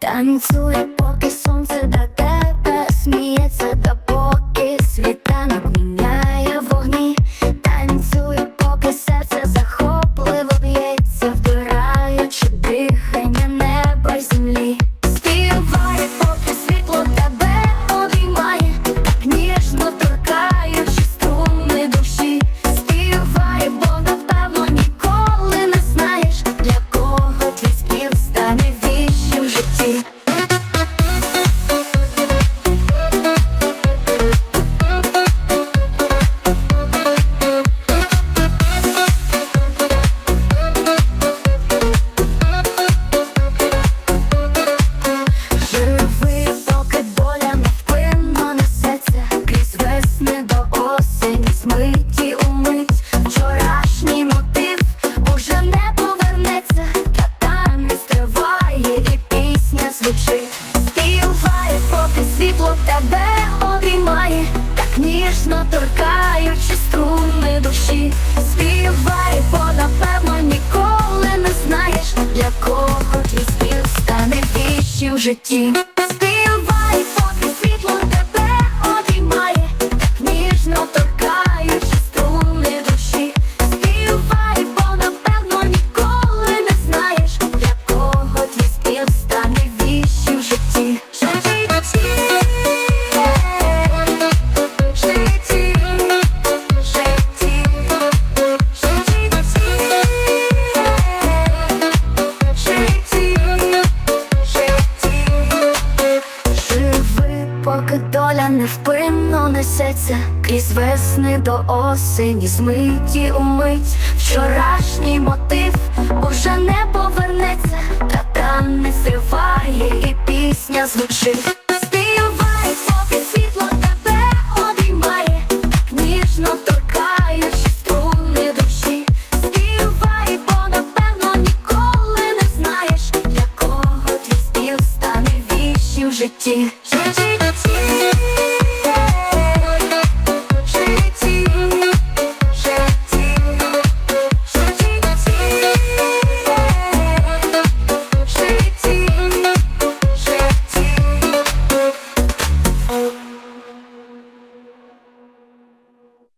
Танцуй звучить, співає, поки світло тебе обіймає, так ніжно торкаючи струни душі, співає, бо напевно ніколи не знаєш, для кого твій спів стане віщі в житті. поки доля невпинно несеться, крізь весни до осені, змиті умить, вчорашній мотив уже не повернеться, та там не зриває, і пісня звучить. житті.